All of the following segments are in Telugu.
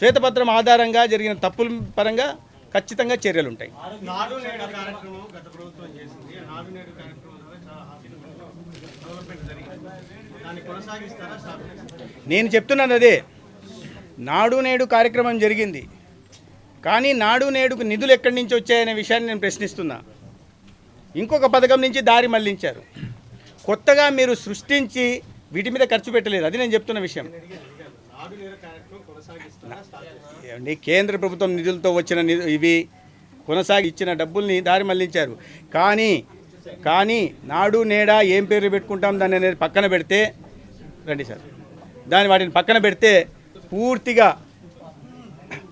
శ్వేతపత్రం ఆధారంగా జరిగిన తప్పుల పరంగా ఖచ్చితంగా చర్యలు ఉంటాయి నేను చెప్తున్నాను అదే. నాడు నేడు కార్యక్రమం జరిగింది. కానీ నాడు నేడుకు నిధులు ఎక్కడి నుంచి వచ్చాయనే విషయాన్ని నేను ప్రశ్నిస్తున్నా. ఇంకొక పథకం నుంచి దారి మళ్ళించారు. కొత్తగా మీరు సృష్టించి వీటి మీద ఖర్చు పెట్టలేదు. అది నేను చెప్తున్న విషయం. ఏమండి కేంద్ర ప్రభుత్వం నిధులతో వచ్చిన నిధు ఇవి కొనసాగి ఇచ్చిన డబ్బుల్ని దారి మళ్ళించారు. కానీ కానీ నాడు నేడా ఏం పేరు పెట్టుకుంటాం దాన్ని అనేది పక్కన పెడితే రండి సార్. దాని వాటిని పక్కన పెడితే పూర్తిగా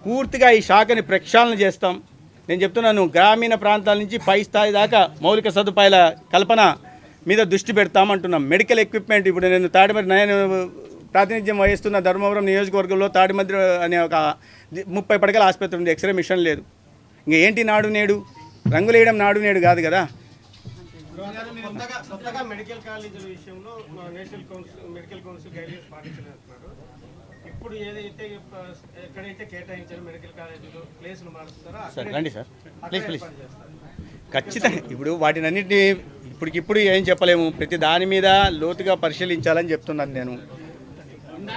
పూర్తిగా ఈ శాఖని ప్రక్షాళన చేస్తాం. నేను చెప్తున్నాను గ్రామీణ ప్రాంతాల నుంచి పై స్థాయి దాకా మౌలిక సదుపాయాల కల్పన మీద దృష్టి పెడతాం అంటున్నాం మెడికల్ ఎక్విప్మెంట్ ఇప్పుడు నేను తాడిమరి నేను ప్రాతినిధ్యం వహిస్తున్న ధర్మవరం నియోజకవర్గంలో తాడిమద్రి అనే ఒక ముప్పై పడకల ఆసుపత్రి ఉంది. ఎక్స్రే మిషన్ లేదు. ఇంకా ఏంటి నాడు నేడు? రంగులు వేయడం నాడు నేడు కాదు కదా. కొత్తగా కొత్తగా మెడికల్ కాలేజీల విషయంలో మా national council medical council guidelines పాటించలేస్తున్నారు ఇప్పుడు ఏదైతే ప- ఎక్కడైతే కేటాయించారో మెడికల్ కాలేజీలో ప్లేసులు మారుస్తారో సార్ రండి సార్. Please please. ఖచ్చితంగా ఇప్పుడు వాటిని అన్నింటినీ ఇప్పటికిప్పుడు ఏం చెప్పలేము. ప్రతి దాని మీద లోతుగా పరిశీలించాలని చెప్తున్నాను నేను.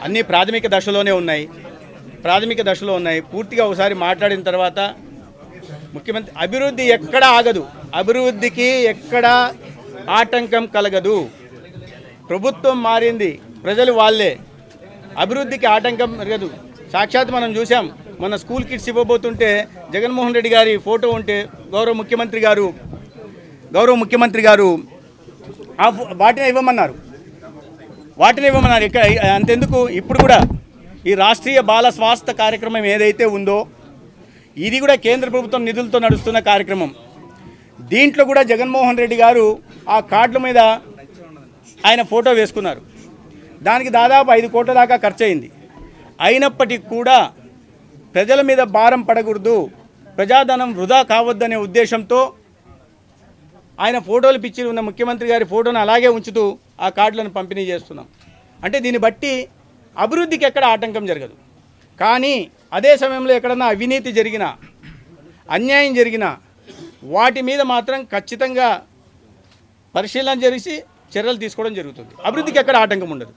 అన్నీ ప్రాథమిక దశలోనే ఉన్నాయి. ప్రాథమిక దశలో ఉన్నాయి. పూర్తిగా ఒకసారి మాట్లాడిన తర్వాత ముఖ్యమంత్రి అభివృద్ధి ఎక్కడ ఆగదు. అభివృద్ధికి ఎక్కడ ఆటంకం కలగదు. ప్రభుత్వం మారింది. ప్రజలు వాళ్ళే. అభివృద్ధికి ఆటంకం కలగదు. సాక్షాత్ మనం చూసాం మన స్కూల్ కిట్స్ ఇవ్వబోతుంటే జగన్మోహన్ రెడ్డి గారి ఫోటో ఉంటే గౌరవ ముఖ్యమంత్రి గారు గౌరవ ముఖ్యమంత్రి గారు ఆ వాటిని ఇవ్వమన్నారు. వాటిని ఇవ్వమన్నారు. ఇక్కడ అంతెందుకు? ఇప్పుడు కూడా ఈ రాష్ట్రీయ బాల స్వాస్థ కార్యక్రమం ఏదైతే ఉందో ఇది కూడా కేంద్ర ప్రభుత్వం నిధులతో నడుస్తున్న కార్యక్రమం. దీంట్లో కూడా జగన్మోహన్ రెడ్డి గారు ఆ కార్డుల మీద ఆయన ఫోటో వేసుకున్నారు. దానికి దాదాపు ఐదు కోట్ల దాకా ఖర్చు అయింది అయినప్పటికీ కూడా ప్రజల మీద భారం పడకూడదు ప్రజాధనం వృధా కావద్దనే ఉద్దేశంతో ఆయన ఫోటోలు పిచ్చి ఉన్న ముఖ్యమంత్రి గారి ఫోటోను అలాగే ఉంచుతూ ఆ కార్డులను పంపిణీ చేస్తున్నాం. అంటే దీన్ని బట్టి అభివృద్ధికి ఎక్కడ ఆటంకం జరగదు. కానీ అదే సమయంలో ఎక్కడన్నా అవినీతి జరిగినా అన్యాయం జరిగినా వాటి మీద మాత్రం ఖచ్చితంగా పరిశీలన చేసి చర్యలు తీసుకోవడం జరుగుతుంది. అభివృద్ధికి ఎక్కడ ఆటంకం ఉండదు.